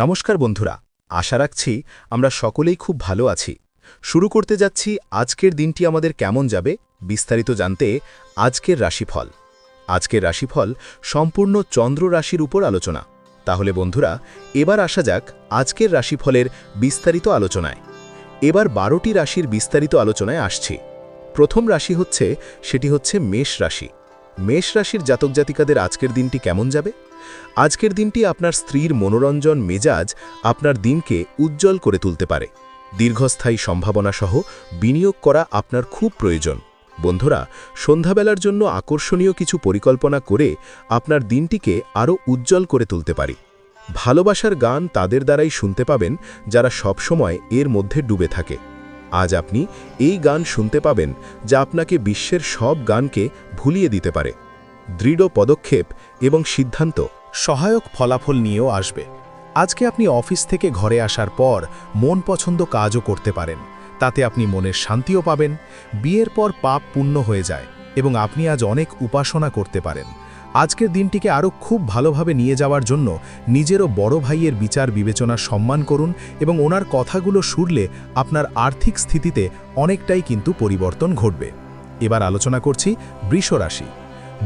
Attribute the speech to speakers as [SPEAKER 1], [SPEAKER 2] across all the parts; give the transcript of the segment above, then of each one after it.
[SPEAKER 1] নমস্কার বন্ধুরা, আশা রাখছি আমরা সকলেই খুব ভালো আছি। শুরু করতে যাচ্ছি আজকের দিনটি আমাদের কেমন যাবে বিস্তারিত জানতে আজকের রাশিফল। আজকের রাশিফল সম্পূর্ণ চন্দ্র রাশির উপর আলোচনা। তাহলে বন্ধুরা, এবার আসা যাক আজকের রাশিফলের বিস্তারিত আলোচনায়। এবার বারোটি রাশির বিস্তারিত আলোচনায় আসছি। প্রথম রাশি হচ্ছে, সেটি হচ্ছে মেষ রাশি। মেষ রাশির জাতক জাতিকাদের আজকের দিনটি কেমন যাবে? আজকের দিনটি আপনার স্ত্রীর মনোরঞ্জন মেজাজ আপনার দিনকে উজ্জ্বল করে তুলতে পারে। দীর্ঘস্থায়ী সম্ভাবনাসহ বিনিয়োগ করা আপনার খুব প্রয়োজন। বন্ধুরা, সন্ধ্যাবেলার জন্য আকর্ষণীয় কিছু পরিকল্পনা করে আপনার দিনটিকে আরও উজ্জ্বল করে তুলতে পারি। ভালোবাসার গান তাদের দ্বারাই শুনতে পাবেন যারা সবসময় এর মধ্যে ডুবে থাকে। আজ আপনি এই গান শুনতে পাবেন যা আপনাকে বিশ্বের সব গানকে ভুলিয়ে দিতে পারে। দৃঢ় পদক্ষেপ এবং সিদ্ধান্ত সহায়ক ফলাফল নিয়েও আসবে। আজকে আপনি অফিস থেকে ঘরে আসার পর মন পছন্দ কাজও করতে পারেন। তাতে আপনি মনের শান্তিও পাবেন, বিয়ের পর পাপ পূর্ণ হয়ে যায় এবং আপনি আজ অনেক উপাসনা করতে পারেন। আজকের দিনটিকে আরও খুব ভালোভাবে নিয়ে যাওয়ার জন্য নিজেরও বড় ভাইয়ের বিচার বিবেচনা সম্মান করুন এবং ওনার কথাগুলো শুনলে আপনার আর্থিক স্থিতিতে অনেকটাই কিন্তু পরিবর্তন ঘটবে। এবার আলোচনা করছি বৃষ রাশি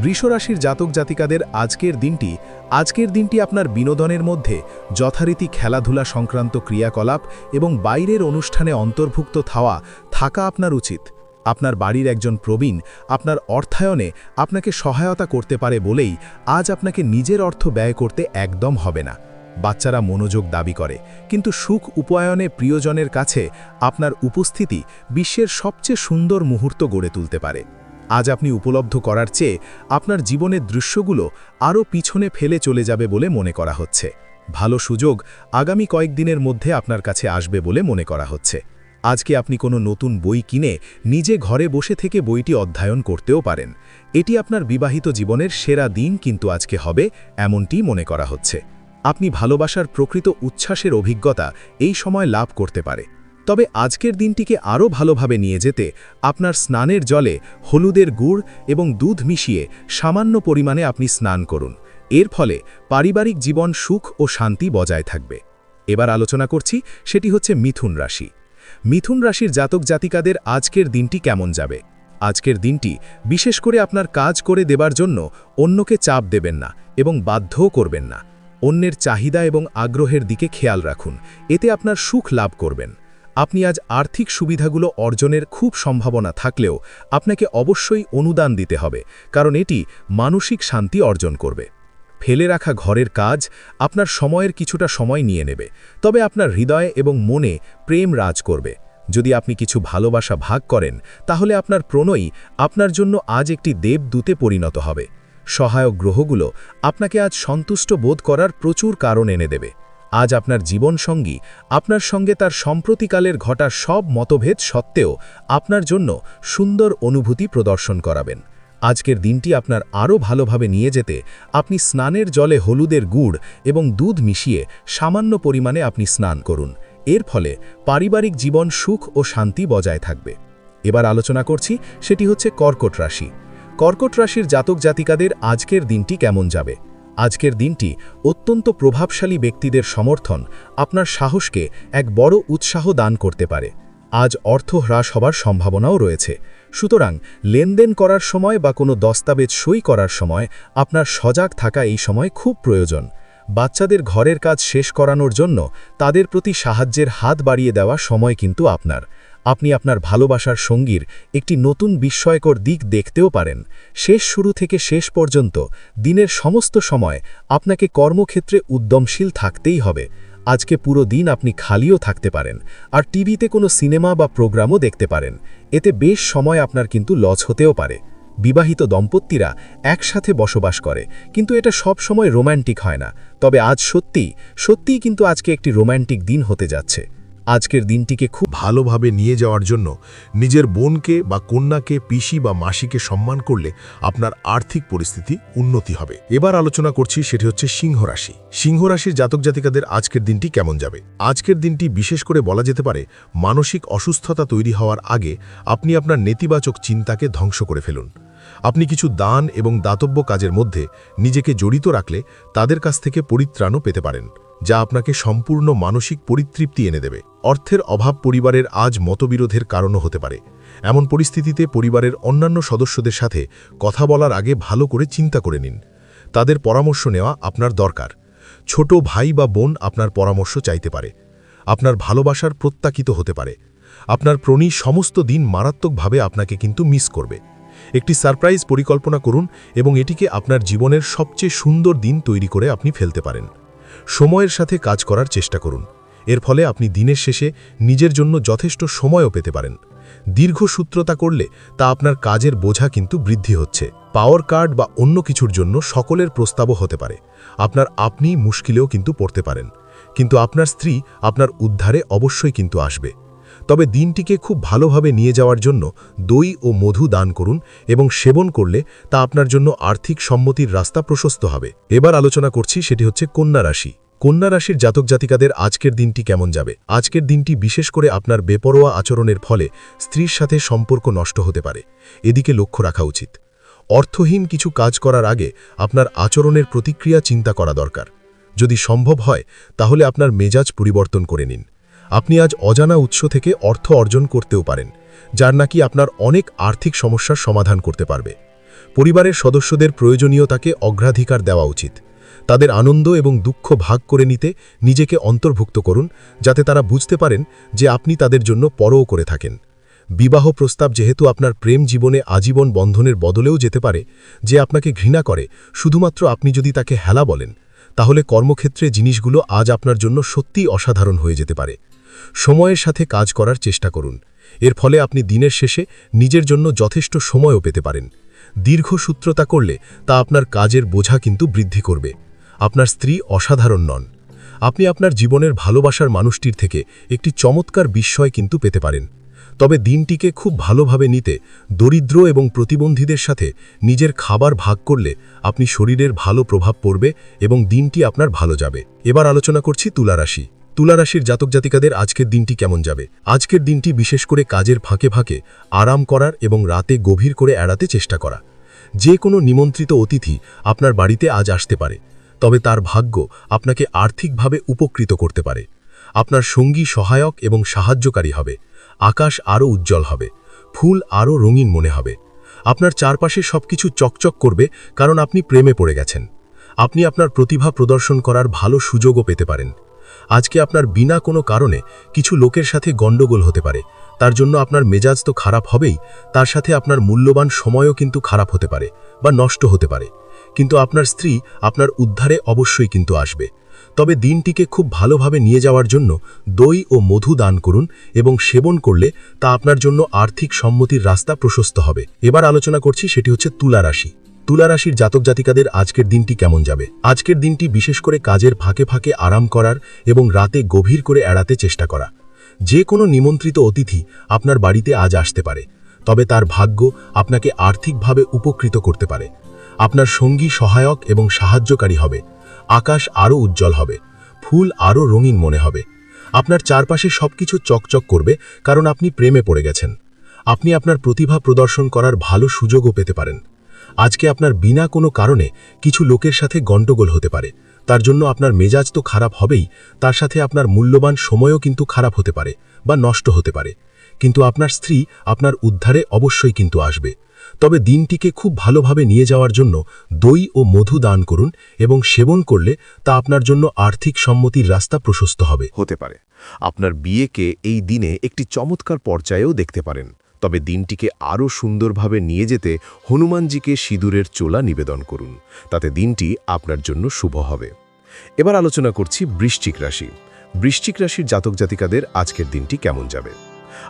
[SPEAKER 1] বৃষরাশির জাতক জাতিকাদের আজকের দিনটি আজকের দিনটি আপনার বিনোদনের মধ্যে যথারীতি খেলাধুলা সংক্রান্ত ক্রিয়াকলাপ এবং বাইরের অনুষ্ঠানে অন্তর্ভুক্ত থাওয়া, থাকা আপনার উচিত। আপনার বাড়ির একজন প্রবীণ, আপনার অর্থায়নে আপনাকে সহায়তা করতে পারে বলেই আজ আপনাকে নিজের অর্থ ব্যয় করতে একদম হবে না। বাচ্চারা মনোযোগ দাবি করে, কিন্তু সুখ উপায়নে প্রিয়জনের কাছে আপনার উপস্থিতি বিশ্বের সবচেয়ে সুন্দর মুহূর্ত গড়ে তুলতে পারে। আজ আপনি উপলব্ধ করার চেয়ে আপনার জীবনের দৃশ্যগুলো আরও পিছনে ফেলে চলে যাবে বলে মনে করা হচ্ছে। ভালো সুযোগ আগামী কয়েকদিনের মধ্যে আপনার কাছে আসবে বলে মনে করা হচ্ছে। আজকে আপনি কোনো নতুন বই কিনে নিজে ঘরে বসে থেকে বইটি অধ্যয়ন করতেও পারেন। এটি আপনার বিবাহিত জীবনের সেরা দিন কিন্তু আজকে হবে, এমনটি মনে করা হচ্ছে। আপনি ভালোবাসার প্রকৃত উচ্ছ্বাসের অভিজ্ঞতা এই সময় লাভ করতে পারে। তবে আজকের দিনটিকে আরও ভালোভাবে নিয়ে যেতে আপনার স্নানের জলে হলুদের গুড় এবং দুধ মিশিয়ে সামান্য পরিমাণে আপনি স্নান করুন। এর ফলে পারিবারিক জীবন সুখ ও শান্তি বজায় থাকবে। এবার আলোচনা করছি, সেটি হচ্ছে মিথুন রাশি। মিথুন রাশির জাতক জাতিকাদের আজকের দিনটি কেমন যাবে? আজকের দিনটি বিশেষ করে আপনার কাজ করে দেবার জন্য অন্যকে চাপ দেবেন না এবং বাধ্যও করবেন না। অন্যের চাহিদা এবং আগ্রহের দিকে খেয়াল রাখুন। এতে আপনার সুখ লাভ করবেন। আপনি আজ আর্থিক সুবিধাগুলো অর্জনের খুব সম্ভাবনা থাকলেও আপনাকে অবশ্যই অনুদান দিতে হবে, কারণ এটি মানসিক শান্তি অর্জন করবে। ফেলে রাখা ঘরের কাজ আপনার সময়ের কিছুটা সময় নিয়ে নেবে, তবে আপনার হৃদয় এবং মনে প্রেম রাজ করবে। যদি আপনি কিছু ভালোবাসা ভাগ করেন, তাহলে আপনার প্রণয়ী আপনার জন্য আজ একটি দেবদূতে পরিণত হবে। সহায়ক গ্রহগুলো আপনাকে আজ সন্তুষ্ট বোধ করার প্রচুর কারণ এনে দেবে। আজ আপনার জীবনসঙ্গী, আপনার সঙ্গে তার সম্প্রতিকালের ঘটা সব মতভেদ সত্ত্বেও আপনার জন্য সুন্দর অনুভূতি প্রদর্শন করাবেন। আজকের দিনটি আপনার আরও ভালোভাবে নিয়ে যেতে আপনি স্নানের জলে হলুদের গুড় এবং দুধ মিশিয়ে সামান্য পরিমাণে আপনি স্নান করুন। এর ফলে পারিবারিক জীবন সুখ ও শান্তি বজায় থাকবে। এবার আলোচনা করছি, সেটি হচ্ছে কর্কট রাশি। কর্কট রাশির জাতক জাতিকাদের আজকের দিনটি কেমন যাবে? আজকের দিনটি অত্যন্ত প্রভাবশালী ব্যক্তিদের সমর্থন, আপনার সাহসকে এক বড় উৎসাহ দান করতে পারে। আজ অর্থ হ্রাস হবার সম্ভাবনাও রয়েছে। সুতরাং লেনদেন করার সময় বা কোনো দস্তাবেজ সই করার সময় আপনার সজাগ থাকা এই সময় খুব প্রয়োজন। বাচ্চাদের ঘরের কাজ শেষ করানোর জন্য তাদের প্রতি সাহায্যের হাত বাড়িয়ে দেওয়া সময় কিন্তু আপনার। আপনি আপনার ভালোবাসার সঙ্গীর একটি নতুন বিস্ময়কর দিক দেখতেও পারেন। শেষ শুরু থেকে শেষ পর্যন্ত দিনের সমস্ত সময় আপনাকে কর্মক্ষেত্রে উদ্যমশীল থাকতেই হবে। আজকে পুরো দিন আপনি খালিও থাকতে পারেন আর টিভিতে কোনো সিনেমা বা প্রোগ্রামও দেখতে পারেন। এতে বেশ সময় আপনার কিন্তু লস হতেও পারে। বিবাহিত দম্পতিরা একসাথে বসবাস করে, কিন্তু এটা সব সময় রোম্যান্টিক হয় না। তবে আজ সত্যিই সত্যিই কিন্তু আজকে একটি রোম্যান্টিক দিন হতে যাচ্ছে। আজকের দিনটিকে খুব
[SPEAKER 2] ভালোভাবে নিয়ে যাওয়ার জন্য নিজের বোনকে বা কন্যাকে, পিসি বা মাসিকে সম্মান করলে আপনার আর্থিক পরিস্থিতি উন্নতি হবে। এবার আলোচনা করছি সেটি হচ্ছে সিংহ রাশি। সিংহ রাশির জাতক জাতিকাদের আজকের দিনটি কেমন যাবে? আজকের দিনটি বিশেষ করে বলা যেতে পারে মানসিক অসুস্থতা তৈরি হওয়ার আগে আপনি আপনার নেতিবাচক চিন্তাকে ধ্বংস করে ফেলুন। আপনি কিছু দান এবং দাতব্য কাজের মধ্যে নিজেকে জড়িত রাখলে তাদের কাছ থেকে পরিত্রাণও পেতে পারেন। যা আপনাকে সম্পূর্ণ মানসিক পরিতৃপ্তি এনে দেবে। অর্থের অভাব পরিবারের আজ মতবিরোধের কারণও হতে পারে। এমন পরিস্থিতিতে পরিবারের অন্যান্য সদস্যদের সাথে কথা বলার আগে ভালো করে চিন্তা করে নিন। তাদের পরামর্শ নেওয়া আপনার দরকার। ছোট ভাই বা বোন আপনার পরামর্শ চাইতে পারে। আপনার ভালোবাসার প্রত্যাখিত হতে পারে। আপনার প্রণী সমস্ত দিন মারাত্মকভাবে আপনাকে কিন্তু মিস করবে। একটি সারপ্রাইজ পরিকল্পনা করুন এবং এটিকে আপনার জীবনের সবচেয়ে সুন্দর দিন তৈরি করে আপনি ফেলতে পারেন। সময়ের সাথে কাজ করার চেষ্টা করুন। এর ফলে আপনি দিনের শেষে নিজের জন্য যথেষ্ট সময়ও পেতে পারেন। দীর্ঘ সূত্রতা করলে তা আপনার কাজের বোঝা কিন্তু বৃদ্ধি হচ্ছে। পাওয়ার কার্ড বা অন্য কিছুর জন্য সকলের প্রস্তাবও হতে পারে। আপনার আপনি মুশকিলেও কিন্তু পড়তে পারেন। কিন্তু আপনার স্ত্রী আপনার উদ্ধারে অবশ্যই কিন্তু আসবে। তবে দিনটিকে খুব ভালোভাবে নিয়ে যাওয়ার জন্য দই ও মধু দান করুন এবং সেবন করলে তা আপনার জন্য আর্থিক সম্মতির রাস্তা প্রশস্ত হবে। এবার আলোচনা করছি সেটি হচ্ছে কন্যা রাশি। কন্যা রাশির জাতক জাতিকাদের আজকের দিনটি কেমন যাবে? আজকের দিনটি বিশেষ করে আপনার বেপরোয়া আচরণের ফলে স্ত্রীর সাথে সম্পর্ক নষ্ট হতে পারে। এদিকে লক্ষ্য রাখা উচিত। অর্থহীন কিছু কাজ করার আগে আপনার আচরণের প্রতিক্রিয়া চিন্তা করা দরকার। যদি সম্ভব হয়, তাহলে আপনার মেজাজ পরিবর্তন করে নিন। আপনি আজ অজানা উৎস থেকে অর্থ অর্জন করতেও পারেন, যার নাকি আপনার অনেক আর্থিক সমস্যার সমাধান করতে পারবে। পরিবারের সদস্যদের প্রয়োজনীয়তাকে অগ্রাধিকার দেওয়া উচিত। তাদের আনন্দ এবং দুঃখ ভাগ করে নিতে নিজেকে অন্তর্ভুক্ত করুন, যাতে তারা বুঝতে পারেন যে আপনি তাদের জন্য পরও করে থাকেন। বিবাহ প্রস্তাব যেহেতু আপনার প্রেম জীবনে আজীবন বন্ধনের বদলেও যেতে পারে, যে আপনাকে ঘৃণা করে, শুধুমাত্র আপনি যদি তাকে হেলা বলেন, তাহলে কর্মক্ষেত্রে জিনিসগুলো আজ আপনার জন্য সত্যিই অসাধারণ হয়ে যেতে পারে। সময়ের সাথে কাজ করার চেষ্টা করুন। এর ফলে আপনি দিনের শেষে নিজের জন্য যথেষ্ট সময়ও পেতে পারেন। দীর্ঘসূত্রতা করলে তা আপনার কাজের বোঝা কিন্তু বৃদ্ধি করবে। আপনার স্ত্রী অসাধারণ নন। আপনি আপনার জীবনের ভালোবাসার মানুষটির থেকে একটি চমৎকার বিস্ময় কিন্তু পেতে পারেন। তবে দিনটিকে খুব ভালোভাবে নিতে দরিদ্র এবং প্রতিবন্ধীদের সাথে নিজের খাবার ভাগ করলে আপনি শরীরের ভালো প্রভাব পড়বে এবং দিনটি আপনার ভালো যাবে। এবার আলোচনা করছি তুলারাশি তুলারাশির জাতক জাতিকাদের আজকের দিনটি কেমন যাবে? আজকের দিনটি বিশেষ করে কাজের ফাঁকে ফাঁকে আরাম করার এবং রাতে গভীর করে এড়াতে চেষ্টা করা। যে কোনো নিমন্ত্রিত অতিথি আপনার বাড়িতে আজ আসতে পারে, তবে তার ভাগ্য আপনাকে আর্থিকভাবে উপকৃত করতে পারে। আপনার সঙ্গী সহায়ক এবং সাহায্যকারী হবে, আকাশ আরও উজ্জ্বল হবে, ফুল আরও রঙিন মনে হবে। আপনার চারপাশে সবকিছু চকচক করবে কারণ আপনি প্রেমে পড়ে গেছেন। আপনি আপনার প্রতিভা প্রদর্শন করার ভালো সুযোগও পেতে পারেন। আজকে আপনার বিনা কোনো কারণে কিছু লোকের সাথে গণ্ডগোল হতে পারে। তার জন্য আপনার মেজাজ তো খারাপ হবেই, তার সাথে আপনার মূল্যবান সময়ও কিন্তু খারাপ হতে পারে বা নষ্ট হতে পারে। কিন্তু আপনার স্ত্রী আপনার উদ্ধারে অবশ্যই কিন্তু আসবে। তবে দিনটিকে খুব ভালোভাবে নিয়ে যাওয়ার জন্য দই ও মধু দান করুন এবং সেবন করলে তা আপনার জন্য আর্থিক সম্মতির রাস্তা প্রশস্ত হবে। এবার আলোচনা করছি, সেটি হচ্ছে তুলা রাশি। তুলা রাশির জাতক জাতিকাদের আজকের দিনটি কেমন যাবে? আজকের দিনটি বিশেষ করে কাজের ফাঁকে ফাঁকে আরাম করার এবং রাতে গভীর করে এড়াতে চেষ্টা করা। যে কোনো নিমন্ত্রিত অতিথি আপনার বাড়িতে আজ আসতে পারে, তবে তার ভাগ্য আপনাকে আর্থিকভাবে উপকৃত করতে পারে। আপনার সঙ্গী সহায়ক এবং সাহায্যকারী হবে, আকাশ আরও উজ্জ্বল হবে, ফুল আরও রঙিন মনে হবে। আপনার চারপাশে সবকিছু চকচক করবে কারণ আপনি প্রেমে পড়ে গেছেন। আপনি আপনার প্রতিভা প্রদর্শন করার ভালো সুযোগও পেতে পারেন। আজকে আপনার বিনা কোনো কারণে কিছু লোকের সাথে গণ্ডগোল হতে পারে। তার জন্য আপনার মেজাজ তো খারাপ হবেই, তার সাথে আপনার মূল্যবান সময়ও কিন্তু খারাপ হতে পারে বা নষ্ট হতে পারে। কিন্তু আপনার স্ত্রী আপনার উদ্ধারে অবশ্যই কিন্তু আসবে। তবে দিনটিকে খুব ভালোভাবে নিয়ে যাওয়ার জন্য দই ও মধু দান করুন এবং সেবন করলে তা আপনার জন্য আর্থিক সম্মতির রাস্তা প্রশস্ত হবে।
[SPEAKER 3] হতে পারে। আপনার বিয়েকে এই দিনে একটি চমৎকার পর্যায়েও দেখতে পারেন। তবে দিনটিকে আরও সুন্দরভাবে নিয়ে যেতে হনুমানজিকে সিঁদুরের চোলা নিবেদন করুন। তাতে দিনটি আপনার জন্য শুভ হবে। এবার আলোচনা করছি বৃশ্চিক রাশি। বৃশ্চিক রাশির জাতক জাতিকাদের আজকের দিনটি কেমন যাবে?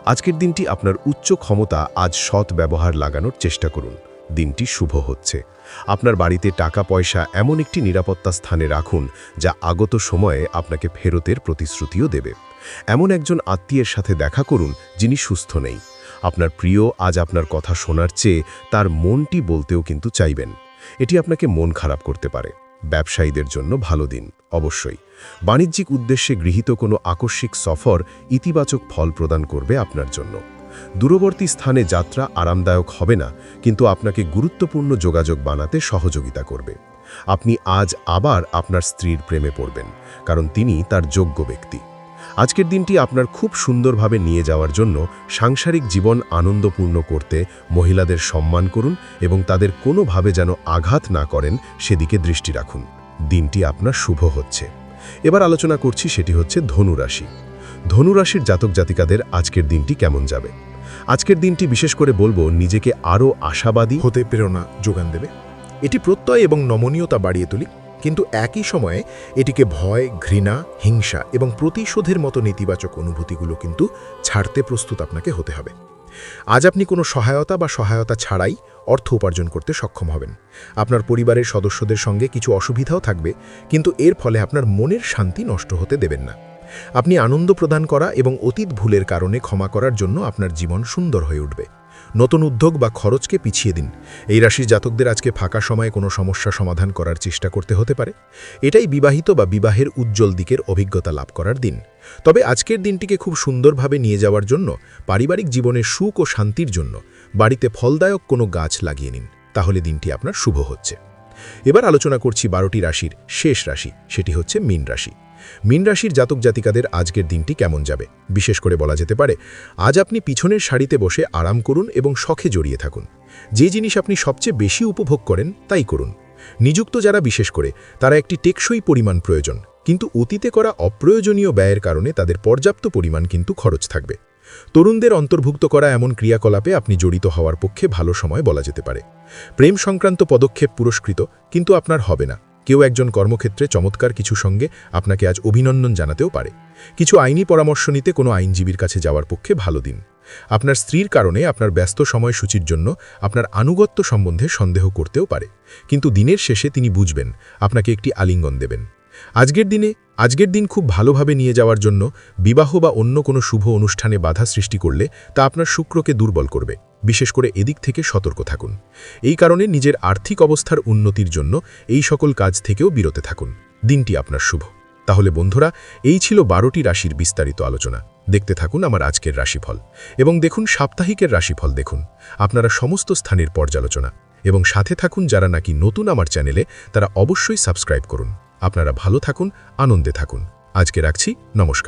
[SPEAKER 3] আজকের দিনটি আপনার উচ্চ ক্ষমতা আজ সৎ ব্যবহার লাগানোর চেষ্টা করুন। দিনটি শুভ হচ্ছে। আপনার বাড়িতে টাকা পয়সা এমন একটি নিরাপত্তা স্থানে রাখুন, যা আগত সময়ে আপনাকে ফেরতের প্রতিশ্রুতিও দেবে। এমন একজন আত্মীয়ের সাথে দেখা করুন, যিনি সুস্থ নেই। আপনার প্রিয় আজ আপনার কথা শোনার চেয়ে তার মনটি বলতেও কিন্তু চাইবেন। এটি আপনাকে মন খারাপ করতে পারে। ব্যবসায়ীদের জন্য ভালো দিন, অবশ্যই। বাণিজ্যিক উদ্দেশ্যে গৃহীত কোনো আকস্মিক সফর ইতিবাচক ফল প্রদান করবে আপনার জন্য। দূরবর্তী স্থানে যাত্রা আরামদায়ক হবে না, কিন্তু আপনাকে গুরুত্বপূর্ণ যোগাযোগ বানাতে সহযোগিতা করবে। আপনি আজ আবার আপনার স্ত্রীর প্রেমে পড়বেন, কারণ তিনি তার যোগ্য ব্যক্তি। আজকের দিনটি আপনার খুব সুন্দরভাবে নিয়ে যাওয়ার জন্য সাংসারিক জীবন আনন্দপূর্ণ করতে মহিলাদের সম্মান করুন এবং তাদের কোনোভাবে যেন আঘাত না করেন সেদিকে দৃষ্টি রাখুন। দিনটি আপনার শুভ হচ্ছে। এবার আলোচনা করছি সেটি হচ্ছে ধনুরাশি। ধনুরাশির জাতক জাতিকাদের আজকের দিনটি কেমন যাবে? আজকের দিনটি বিশেষ করে বলব নিজেকে আরও আশাবাদী
[SPEAKER 2] হতে প্রেরণা যোগান দেবে। এটি প্রত্যয় এবং নমনীয়তা বাড়িয়ে তুলি। কিন্তু একই সময়ে এটিকে ভয়, ঘৃণা, হিংসা এবং প্রতিশোধের মতো নেতিবাচক অনুভূতিগুলো কিন্তু ছাড়তে প্রস্তুত আপনাকে হতে হবে। আজ আপনি কোনো সহায়তা বা সহায়তা ছাড়াই অর্থ উপার্জন করতে সক্ষম হবেন। আপনার পরিবারের সদস্যদের সঙ্গে কিছু অসুবিধাও থাকবে, কিন্তু এর ফলে আপনার মনের শান্তি নষ্ট হতে দেবেন না। আপনি আনন্দ প্রদান করা এবং অতীত ভুলের কারণে ক্ষমা করার জন্য আপনার জীবন সুন্দর হয়ে উঠবে। নতুন উদ্যোগ বা খরচকে পিছিয়ে দিন। এই রাশির জাতকদের আজকে ফাঁকা সময়ে কোনো সমস্যা সমাধান করার চেষ্টা করতে হতে পারে। এটাই বিবাহিত বা বিবাহের উজ্জ্বল দিকের অভিজ্ঞতা লাভ করার দিন। তবে আজকের দিনটিকে খুব সুন্দরভাবে নিয়ে যাওয়ার জন্য, পারিবারিক জীবনের সুখ ও শান্তির জন্য বাড়িতে ফলদায়ক কোনো গাছ লাগিয়ে নিন। তাহলে দিনটি আপনার শুভ হচ্ছে। এবার আলোচনা করছি বারোটি রাশির শেষ রাশি, সেটি হচ্ছে মীন রাশি। রাশির জাতক জাতিকাদের আজকের দিনটি কেমন যাবে? বিশেষ করে বলা যেতে পারে, আজ আপনি পিছনের শাড়িতে বসে আরাম করুন এবং শখে জড়িয়ে থাকুন। যে জিনিস আপনি সবচেয়ে বেশি উপভোগ করেন, তাই করুন। নিযুক্ত যারা, বিশেষ করে, তারা একটি টেকসই পরিমাণ প্রয়োজন, কিন্তু অতীতে করা অপ্রয়োজনীয় ব্যয়ের কারণে তাদের পর্যাপ্ত পরিমাণ কিন্তু খরচ থাকবে। তরুণদের অন্তর্ভুক্ত করা এমন ক্রিয়াকলাপে আপনি জড়িত হওয়ার পক্ষে ভালো সময় বলা যেতে পারে। প্রেম সংক্রান্ত পদক্ষেপ পুরস্কৃত, কিন্তু আপনার হবে না। কেউ একজন কর্মক্ষেত্রে চমৎকার কিছু সঙ্গে আপনাকে আজ অভিনন্দন জানাতেও পারে। কিছু আইনি পরামর্শ নিতে কোনো আইনজীবীর কাছে যাওয়ার পক্ষে ভালো দিন। আপনার স্ত্রীর কারণে আপনার ব্যস্ত সময়সূচির জন্য আপনার আনুগত্য সম্বন্ধে সন্দেহ করতেও পারে। কিন্তু দিনের শেষে তিনি বুঝবেন, আপনাকে একটি আলিঙ্গন দেবেন। আজকের দিনে, আজকের দিন খুব ভালোভাবে নিয়ে যাওয়ার জন্য বিবাহ বা অন্য কোনো শুভ অনুষ্ঠানে বাধা সৃষ্টি করলে তা আপনার শুক্রকে দুর্বল করবে। বিশেষ করে এদিক থেকে সতর্ক থাকুন। এই কারণে নিজের আর্থিক অবস্থার উন্নতির জন্য এই সকল কাজ থেকেও বিরতে থাকুন। দিনটি আপনার শুভ। তাহলে বন্ধুরা, এই ছিল বারোটি রাশির বিস্তারিত আলোচনা। দেখতে থাকুন আমার আজকের রাশিফল। এবং দেখুন সাপ্তাহিকের রাশিফল দেখুন। আপনারা সমস্ত স্থানের পর্যালোচনা। এবং সাথে থাকুন যারা নাকি নতুন আমার চ্যানেলে, তারা অবশ্যই সাবস্ক্রাইব করুন। আপনারা ভালো থাকুন আনন্দে থাকুন। আজকে রাখছি নমস্কার।